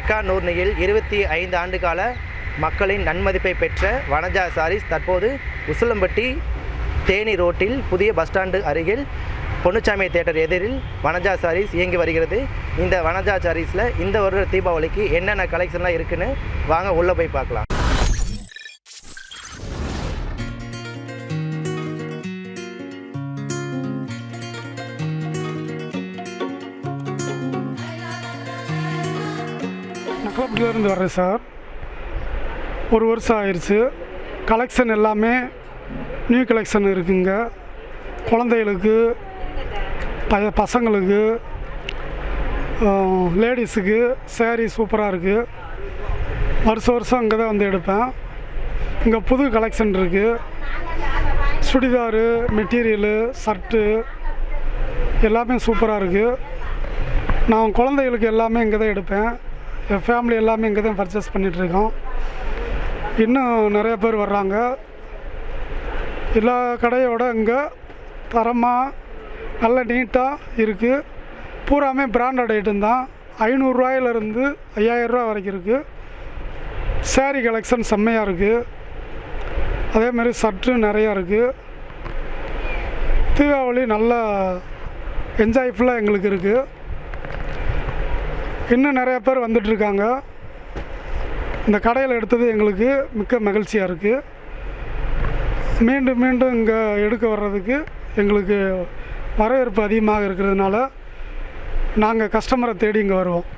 செக்கா நூர்னியில் இருபத்தி ஐந்து ஆண்டு கால மக்களின் நன்மதிப்பை பெற்ற வனஜா சாரிஸ் தற்போது உசிலம்பட்டி தேனி ரோட்டில் புதிய பஸ் ஸ்டாண்டு அருகில் பொன்னுச்சாமி தேட்டர் எதிரில் வனஜா சாரீஸ் இயங்கி வருகிறது. இந்த வனஜா சாரீஸில் இந்த வருட தீபாவளிக்கு என்னென்ன கலெக்ஷன்லாம் இருக்குன்னு வாங்க உள்ளே போய் பார்க்கலாம். நக்கலப்பட்டியிலேருந்து வர்றேன் சார். ஒரு வருஷம் ஆயிடுச்சு கலெக்ஷன் எல்லாமே நியூ கலெக்ஷன் இருக்குங்க. குழந்தைகளுக்கு ப பசங்களுக்கு லேடிஸுக்கு சேரீ சூப்பராக இருக்குது வருஷம் வருஷம் அங்கே தான் வந்து எடுப்பேன். இங்கே புது கலெக்ஷன் இருக்குது சுடிதாரு மெட்டீரியலு ஷர்ட்டு எல்லாமே சூப்பராக இருக்குது நான் குழந்தைகளுக்கு எல்லாமே இங்கே தான் எடுப்பேன். ஃபேமிலி எல்லாமே இங்கே தான் பர்ச்சேஸ் பண்ணிகிட்ருக்கோம். இன்னும் நிறைய பேர் வர்றாங்க. எல்லா கடையோட இங்கே தரமாக நல்ல நீட்டாக இருக்குது பூராமே பிராண்டட் ஐட்டம் தான். ஐநூறுரூவாயிலிருந்து ஐயாயிரரூவா வரைக்கும் இருக்குது சேரீ கலெக்ஷன் செம்மையாக இருக்குது அதேமாதிரி சற்று நிறையா இருக்குது தீபாவளி நல்லா என்ஜாய்ஃபுல்லாக எங்களுக்கு இருக்குது இன்னும் நிறைய பேர் வந்துட்டுருக்காங்க. இந்த கடையில் எடுத்தது எங்களுக்கு மிக்க மகிழ்ச்சியாக இருக்குது மீண்டும் மீண்டும் இங்கே எடுக்க வர்றதுக்கு எங்களுக்கு வரவேற்பு அதிகமாக இருக்கிறதுனால நாங்கள் கஸ்டமரை தேடி இங்கே வருவோம்.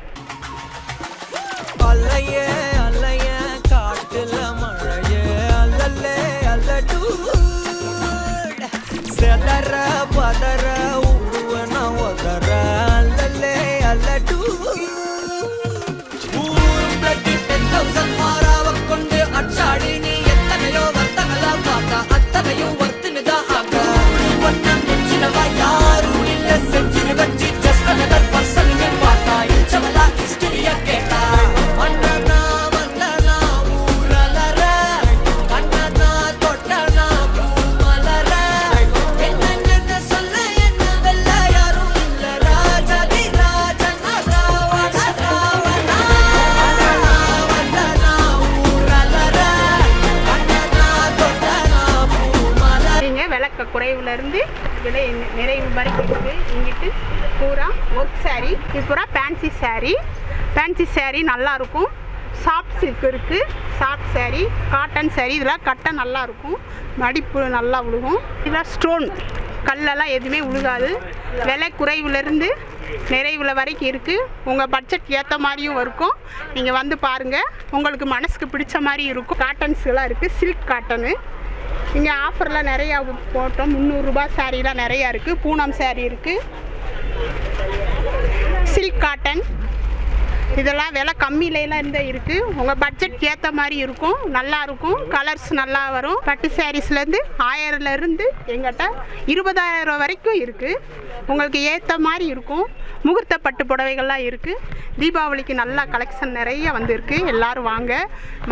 பதற இருந்து விலை நிறைவு வரைக்கும் இருக்குது இங்கிட்டு பூரா ஒர்க் saree இது பூரா ஃபேன்சி saree. ஃபேன்சி saree நல்லா இருக்கும் சாஃப்ட் சில்க் இருக்குது சாஃப்ட் saree காட்டன் saree இதெல்லாம் கட்டை நல்லா இருக்கும் மடிப்பு நல்லா விழுகும் இதெல்லாம் ஸ்டோன் கல்லெல்லாம் எதுவுமே விழுகாது விலை குறைவுலேருந்து நிறைவில் வரைக்கும் இருக்குது உங்கள் பட்ஜெட் ஏற்ற மாதிரியும் இருக்கும். நீங்கள் வந்து பாருங்கள் உங்களுக்கு மனசுக்கு பிடிச்ச மாதிரி இருக்கும். காட்டன்ஸ்லாம் இருக்குது சில்க் காட்டனு இங்கே ஆஃபர்லாம் நிறையா போட்டோம். முந்நூறுரூபா சாரீலாம் நிறையா இருக்குது பூனம் சாரீ இருக்குது சில்க் காட்டன் இதெல்லாம் விலை கம்மியிலலாம் இருந்தால் இருக்குது உங்கள் பட்ஜெட் ஏற்ற மாதிரி இருக்கும். நல்லா இருக்கும். கலர்ஸ் நல்லா வரும். பட்டு சாரீஸ்லேருந்து ஆயிரம்லேருந்து எங்கிட்ட இருபதாயிரம் வரைக்கும் இருக்குது உங்களுக்கு ஏற்ற மாதிரி இருக்கும். முகூர்த்த பட்டு புடவைகள்லாம் இருக்குது தீபாவளிக்கு நல்லா கலெக்ஷன் நிறைய வந்திருக்கு. எல்லோரும் வாங்க.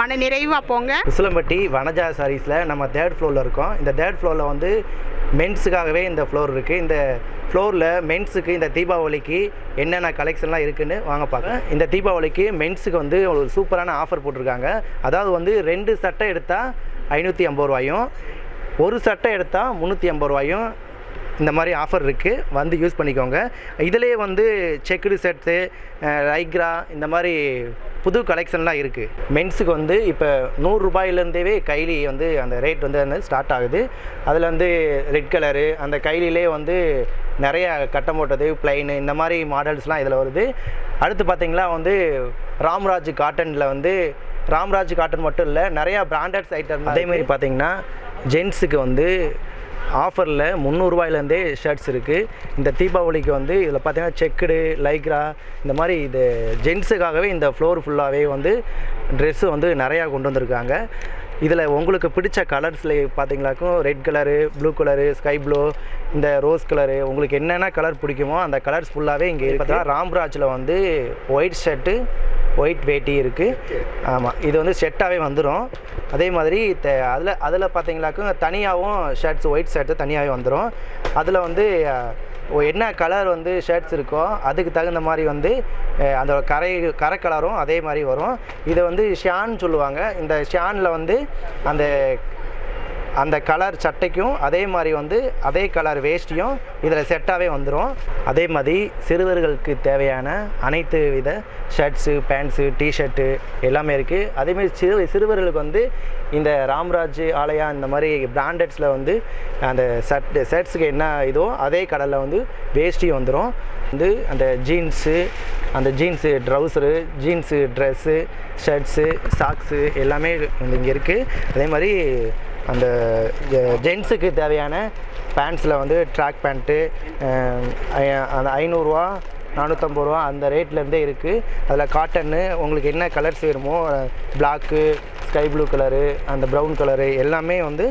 மன நிறைவாக போங்க. உசிலம்பட்டி வனஜா சாரீஸில் நம்ம தேர்ட் ஃப்ளோரில் இருக்கோம். இந்த தேர்ட் ஃப்ளோரில் வந்து மென்ஸுக்காகவே இந்த ஃப்ளோர் இருக்குது இந்த ஃப்ளோரில் மென்ஸுக்கு இந்த தீபாவளிக்கு என்னென்ன கலெக்ஷன்லாம் இருக்குன்னு வாங்க பார்க்க இந்த தீபாவளிக்கு மென்ஸுக்கு வந்து ஒரு சூப்பரான ஆஃபர் போட்டிருக்காங்க. அதாவது வந்து ரெண்டு சட்டை எடுத்தால் ஐநூற்றி ஐம்பது ரூபாயும் ஒரு சட்டை எடுத்தால் முந்நூற்றி ஐம்பது ரூபாயும் இந்த மாதிரி ஆஃபர் இருக்குது வந்து யூஸ் பண்ணிக்கோங்க. இதிலே வந்து செக்குடு செட்டு லைக்ரா இந்த மாதிரி புது கலெக்ஷன்லாம் இருக்குது மென்ஸுக்கு வந்து இப்போ நூறுரூபாயிலேருந்தே கைலி வந்து அந்த ரேட் வந்து அந்த ஸ்டார்ட் ஆகுது. அதில் வந்து ரெட் கலரு அந்த கைலிலே வந்து நிறைய கட்டம் போட்டது பிளைனு இந்த மாதிரி மாடல்ஸ்லாம் இதில் வருது. அடுத்து பார்த்தீங்களா வந்து ராம்ராஜ் காட்டனில் வந்து ராம்ராஜ் காட்டன் மட்டும் இல்லை நிறையா பிராண்டட்ஸ் ஐட்டம் அதேமாதிரி பார்த்தீங்கன்னா ஜென்ஸுக்கு வந்து ஆஃபரில் முந்நூறுரூவாயிலேருந்தே ஷர்ட்ஸ் இருக்குது இந்த தீபாவளிக்கு வந்து இதில் பார்த்தீங்கன்னா செக்குடு லைக்ரா இந்த மாதிரி இது ஜென்ஸுக்காகவே இந்த ஃப்ளோர் ஃபுல்லாகவே வந்து ட்ரெஸ்ஸு வந்து நிறையா கொண்டு வந்திருக்காங்க. இதில் உங்களுக்கு பிடிச்ச கலர்ஸில் பார்த்தீங்களாக்கும் red colour blue colour sky blue இந்த ரோஸ் கலரு உங்களுக்கு என்னென்ன கலர் பிடிக்குமோ அந்த கலர்ஸ் ஃபுல்லாகவே இங்கே இருக்குது ராம்ராஜில் வந்து ஒயிட் ஷர்ட்டு ஒயிட் வேட்டி இருக்குது ஆமாம் இது வந்து செட்டாகவே வந்துடும் அதே மாதிரி அதில் அதில் பார்த்தீங்களாக்கும் தனியாகவும் ஷர்ட்ஸ் ஒயிட் ஷர்ட்டு தனியாகவே வந்துடும் அதில் வந்து என்ன கலர் வந்து ஷர்ட்ஸ் இருக்கோ அதுக்கு தகுந்த மாதிரி வந்து அந்த கரை கரை கலரும் அதே மாதிரி வரும். இதை வந்து ஷான் சொல்லுவாங்க. இந்த ஷானில் வந்து அந்த அந்த கலர் சட்டைக்கும் அதே மாதிரி வந்து அதே கலர் வேஷ்டியும் இதில் செட்டாகவே வந்துடும். அதே மாதிரி சிறுவர்களுக்கு தேவையான அனைத்து வித ஷர்ட்ஸு பேண்ட்ஸு டிஷர்ட்டு எல்லாமே இருக்குது அதேமாதிரி சிறு சிறுவர்களுக்கு வந்து இந்த ராம்ராஜ் ஆலயா இந்த மாதிரி பிராண்டட்ஸில் வந்து அந்த ஷர்ட் ஷர்ட்ஸுக்கு என்ன இதோ அதே கடலில் வந்து வேஷ்டி வந்துடும். வந்து அந்த ஜீன்ஸு அந்த jeans trouser jeans dress shirts socks எல்லாமே வந்து இங்கே இருக்குது அதே மாதிரி அந்த ஜென்ஸுக்கு தேவையான பேண்ட்ஸில் வந்து ட்ராக் பேண்ட்டு அந்த ஐநூறுரூவா நானூற்றம்பது ரூபா அந்த ரேட்லேருந்தே இருக்குது அதில் காட்டன்னு உங்களுக்கு என்ன கலர்ஸ் வேணுமோ பிளாக்கு ஸ்கை ப்ளூ கலரு அந்த ப்ரௌன் கலரு எல்லாமே வந்து